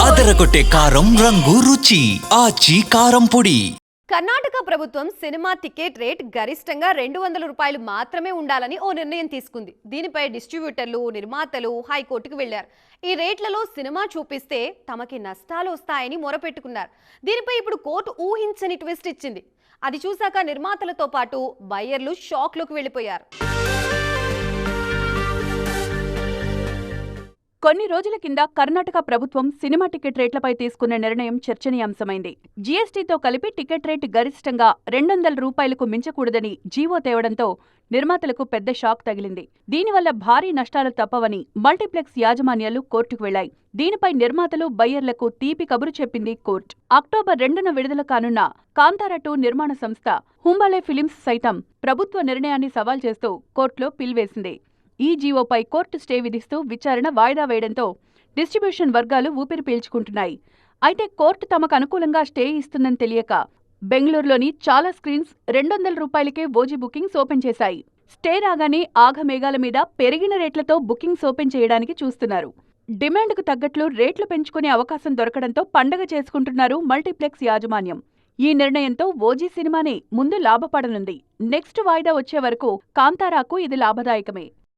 అదరగొట్టే కారం రంగు రుచి ఆచి కారం పొడి. కర్ణాటక ప్రభుత్వం సినిమా టికెట్ రేట్ గరిష్టంగా రెండు వందల రూపాయలు మాత్రమే ఉండాలని ఓ నిర్ణయం తీసుకుంది. దీనిపై డిస్ట్రిబ్యూటర్లు నిర్మాతలు హైకోర్టుకు వెళ్ళారు ఈ రేట్లలో సినిమా చూపిస్తే తమకి నష్టాలు వస్తాయని మొరపెట్టుకున్నారు. దీనిపై ఇప్పుడు కోర్టు ఊహించని ట్విస్ట్ ఇచ్చింది. అది చూశాక నిర్మాతలతో పాటు బయ్యర్లు షాక్లోకి వెళ్ళిపోయారు. కొన్ని రోజుల కింద కర్ణాటక ప్రభుత్వం సినిమా టికెట్ రేట్లపై తీసుకున్న నిర్ణయం చర్చనీయాంశమైంది. జీఎస్టీతో కలిపి టికెట్ రేటు గరిష్టంగా రెండు వందల రూపాయలకు మించకూడదని జీవో తేవడంతో నిర్మాతలకు పెద్ద షాక్ తగిలింది. దీనివల్ల భారీ నష్టాలు తప్పవని మల్టీప్లెక్స్ యాజమాన్యాలు కోర్టుకు వెళ్ళాయి దీనిపై నిర్మాతలు బయ్యర్లకు తీపి కబురు చెప్పింది కోర్టు. అక్టోబర్ రెండున విడుదల కానున్న కాంతార టూ నిర్మాణ సంస్థ హుంబాలే ఫిలిమ్స్ సైతం ప్రభుత్వ నిర్ణయాన్ని సవాల్ చేస్తూ కోర్టులో పిల్వేసింది. ఈ జీవోపై కోర్టు స్టే విధిస్తూ విచారణ వాయిదా వేయడంతో డిస్ట్రిబ్యూషన్ వర్గాలు ఊపిరి పీల్చుకుంటున్నాయి. అయితే కోర్టు తమకు అనుకూలంగా స్టే ఇస్తుందని తెలియక బెంగళూరులోని చాలా స్క్రీన్స్ రెండు వందల రూపాయలకే ఓజీ బుకింగ్స్ ఓపెన్ చేశాయి. స్టే రాగానే ఆఘమేఘాల మీద పెరిగిన రేట్లతో బుకింగ్స్ ఓపెన్ చేయడానికి చూస్తున్నారు. డిమాండ్కు తగ్గట్లు రేట్లు పెంచుకునే అవకాశం దొరకడంతో పండగ చేసుకుంటున్నారు మల్టీప్లెక్స్ యాజమాన్యం. ఈ నిర్ణయంతో ఓజీ సినిమానే ముందు లాభపడనుంది. నెక్స్ట్ వాయిదా వచ్చే వరకు కాంతారాకు ఇది లాభదాయకమే.